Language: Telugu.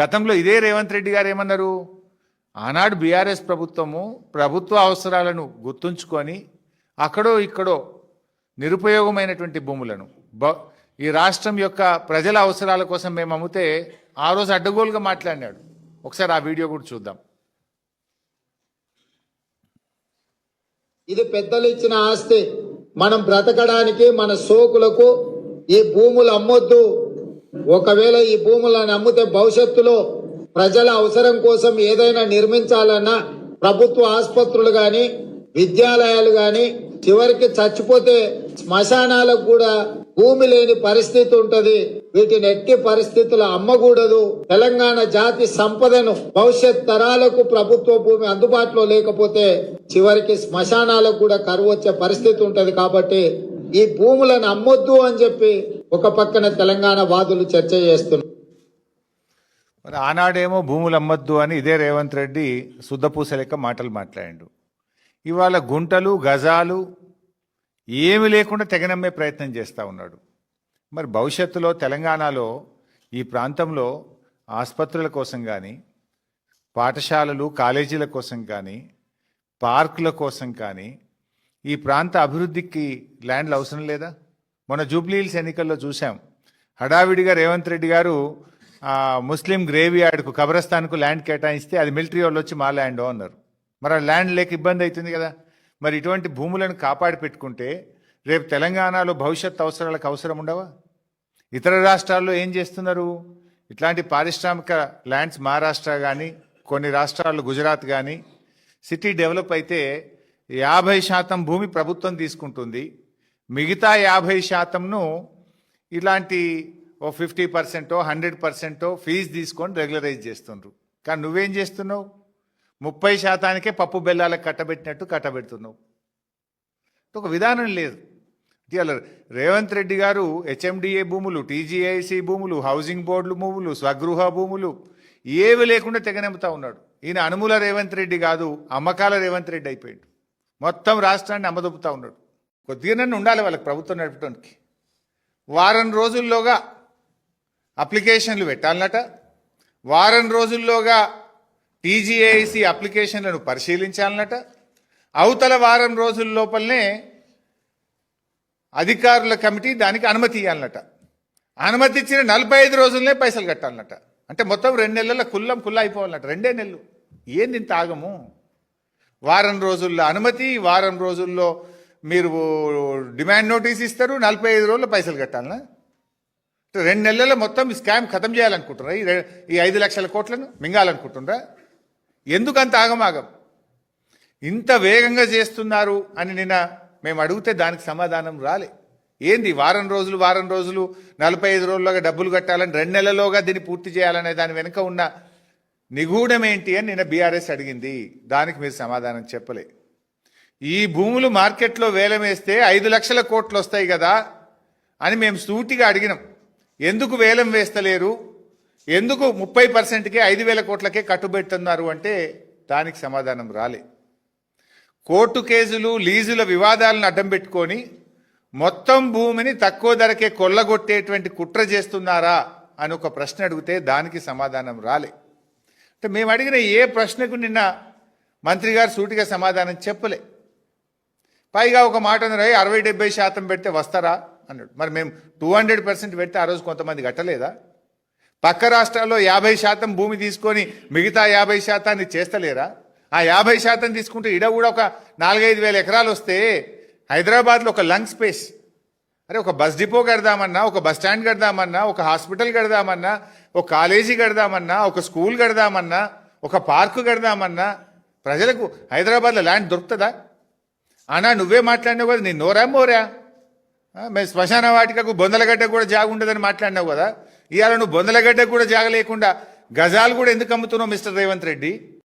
గతంలో ఇదే రేవంత్ రెడ్డి గారు ఏమన్నారు? ఆనాడు బీఆర్ఎస్ ప్రభుత్వము ప్రభుత్వ అవసరాలను గుర్తుంచుకొని అక్కడో ఇక్కడో నిరుపయోగమైనటువంటి భూములను బ ఈ రాష్ట్రం యొక్క ప్రజల అవసరాల కోసం మేము అమ్మితే ఆ రోజు అడ్డగోలుగా మాట్లాడినాడు. ఒకసారి ఆ వీడియో కూడా చూద్దాం. ఇది పెద్దలు ఇచ్చిన ఆస్తి. మనం బ్రతకడానికి మన సోకులకు ఈ భూములు అమ్మొద్దు. ఒకవేళ ఈ భూములను అమ్మితే భవిష్యత్తులో ప్రజల అవసరం కోసం ఏదైనా నిర్మించాలన్నా ప్రభుత్వ ఆసుపత్రులు గాని విద్యాలయాలు గాని చివరికి చచ్చిపోతే శ్మశానాలకు కూడా భూమి లేని పరిస్థితి ఉంటది. వీటిని ఎట్టి పరిస్థితులు అమ్మకూడదు. తెలంగాణ జాతి సంపదను భవిష్యత్ తరాలకు ప్రభుత్వ భూమి అందుబాటులో లేకపోతే చివరికి శ్మశానాలకు కూడా కరువు వచ్చే పరిస్థితి ఉంటది కాబట్టి ఈ భూములను అమ్మొద్దు అని చెప్పి ఒక పక్కన తెలంగాణ వాదులు చర్చ చేస్తున్నారు మరి ఆనాడేమో భూములు అమ్మద్దు అని ఇదే రేవంత్ రెడ్డి శుద్ధపూస లెక్క మాటలు మాట్లాడాడు. ఇవాళ గుంటలు గజాలు ఏమి లేకుండా తెగనమ్మే ప్రయత్నం చేస్తూ ఉన్నాడు. మరి భవిష్యత్తులో తెలంగాణలో ఈ ప్రాంతంలో ఆసుపత్రుల కోసం కానీ పాఠశాలలు కాలేజీల కోసం కానీ పార్కుల కోసం కానీ ఈ ప్రాంత అభివృద్ధికి ల్యాండ్లు అవసరం లేదా? మొన్న జూబ్లీహిల్స్ ఎన్నికల్లో చూసాం హడావిడిగా రేవంత్ రెడ్డి గారు ముస్లిం గ్రేవీ యార్డ్కు కబ్రస్థాన్కు ల్యాండ్ కేటాయిస్తే అది మిలిటరీ వాళ్ళు వచ్చి మా ల్యాండ్ అన్నారు మరి ఆ ల్యాండ్ లేక ఇబ్బంది అవుతుంది కదా. మరి ఇటువంటి భూములను కాపాడి పెట్టుకుంటే రేపు తెలంగాణలో భవిష్యత్ అవసరాలకు అవసరం ఉండవా? ఇతర రాష్ట్రాల్లో ఏం చేస్తున్నారు? ఇట్లాంటి పారిశ్రామిక ల్యాండ్స్ మహారాష్ట్ర కానీ కొన్ని రాష్ట్రాల్లో గుజరాత్ కానీ సిటీ డెవలప్ అయితే యాభై శాతం భూమి ప్రభుత్వం తీసుకుంటుంది. మిగతా యాభై శాతంను ఇలాంటి ఓ ఫిఫ్టీ పర్సెంటో హండ్రెడ్ పర్సెంటో ఫీజు తీసుకొని రెగ్యులరైజ్ చేస్తుండ్రు. కానీ నువ్వేం చేస్తున్నావు? ముప్పై శాతానికే పప్పు బెల్లాలకు కట్టబెట్టినట్టు కట్టబెడుతున్నావు. ఒక విధానం లేదు. ఇవాళ రేవంత్ రెడ్డి గారు హెచ్ఎండిఏ భూములు టీజీఐసి భూములు హౌసింగ్ బోర్డులు భూములు స్వగృహ భూములు ఏవి లేకుండా తెగనెమ్ముతా ఉన్నాడు. ఈయన అనుముల రేవంత్ రెడ్డి కాదు అమ్మకాల రేవంత్ రెడ్డి అయిపోయాడు. మొత్తం రాష్ట్రాన్ని అమ్మదొప్పుతా ఉన్నాడు. కొద్దిగానే ఉండాలి వాళ్ళకి ప్రభుత్వం నడపడానికి వారం రోజుల్లోగా అప్లికేషన్లు పెట్టాలన్నట. వారం రోజుల్లోగా టీజీఐసి అప్లికేషన్లను పరిశీలించాలన్నట. అవతల వారం రోజుల లోపలనే అధికారుల కమిటీ దానికి అనుమతి ఇవ్వాలన్నట అనుమతి ఇచ్చిన నలభై ఐదు రోజులనే పైసలు కట్టాలన్నట. అంటే మొత్తం రెండు నెలల కుల్లం కుల్ల అయిపోవాలన్నట. రెండే నెలలు. ఏంది ఇంత ఆగము? వారం రోజుల్లో అనుమతి వారం రోజుల్లో మీరు డిమాండ్ నోటీస్ ఇస్తారు నలభై ఐదు రోజుల్లో పైసలు కట్టాలనా? రెండు నెలల్లో మొత్తం ఈ స్కామ్ ఖతం చేయాలనుకుంటున్నారా? ఈ ఈ ఐదు లక్షల కోట్లను మింగాలనుకుంటున్నారా? ఎందుకు అంత ఆగమాగం? ఇంత వేగంగా చేస్తున్నారు అని నిన్న మేము అడిగితే దానికి సమాధానం రాలే. ఏంది వారం రోజులు వారం రోజులు నలభై ఐదు రోజుల్లోగా డబ్బులు కట్టాలని రెండు నెలల్లోగా దీన్ని పూర్తి చేయాలనే దాని వెనుక ఉన్న నిగూఢమేంటి అని నిన్న బీఆర్ఎస్ అడిగింది. దానికి మీరు సమాధానం చెప్పలే. ఈ భూములు మార్కెట్లో వేలం వేస్తే ఐదు లక్షల కోట్లు వస్తాయి కదా అని మేము సూటిగా అడిగినాం. ఎందుకు వేలం వేస్తలేరు? ఎందుకు ముప్పై పర్సెంట్కే ఐదు వేల కోట్లకే కట్టుబెడుతున్నారు అంటే దానికి సమాధానం రాలే. కోర్టు కేసులు లీజుల వివాదాలను అడ్డం పెట్టుకొని మొత్తం భూమిని తక్కువ ధరకే కొల్లగొట్టేటువంటి కుట్ర చేస్తున్నారా అని ఒక ప్రశ్న అడిగితే దానికి సమాధానం రాలే. అంటే మేము అడిగిన ఏ ప్రశ్నకు నిన్న మంత్రి గారు సూటిగా సమాధానం చెప్పలే. పైగా ఒక మాట అన్నారు అరవై డెబ్బై శాతం పెడితే వస్తారా? అన్నాడు. మరి మేము టూ హండ్రెడ్ పర్సెంట్ పెడితే ఆ రోజు కొంతమంది కట్టలేదా? పక్క రాష్ట్రాల్లో యాభై శాతం భూమి తీసుకొని మిగతా యాభై శాతాన్ని చేస్తలేరా? ఆ యాభై శాతం తీసుకుంటే ఇడ కూడా ఒక నాలుగైదు వేల ఎకరాలు వస్తే హైదరాబాద్లో ఒక లంగ్ స్పేస్. అరే ఒక బస్ డిపో కడదామన్నా ఒక బస్ స్టాండ్ కడదామన్నా ఒక హాస్పిటల్ కడదామన్నా ఒక కాలేజీ కడదామన్నా ఒక స్కూల్ కడదామన్నా ఒక పార్కు కడదామన్నా ప్రజలకు హైదరాబాద్లో ల్యాండ్ దొరుకుతుందా? అన్నా నువ్వే మాట్లాడినావు కదా నేను నోరా మోరా? మేము శ్మశాన వాటికకు బొందలగడ్డ కూడా జాగ ఉండదని మాట్లాడినావు కదా. ఇవాళ నువ్వు బొందలగడ్డ కూడా జాగ లేకుండా గజాలు కూడా ఎందుకు అమ్ముతున్నావు మిస్టర్ రేవంత్ రెడ్డి?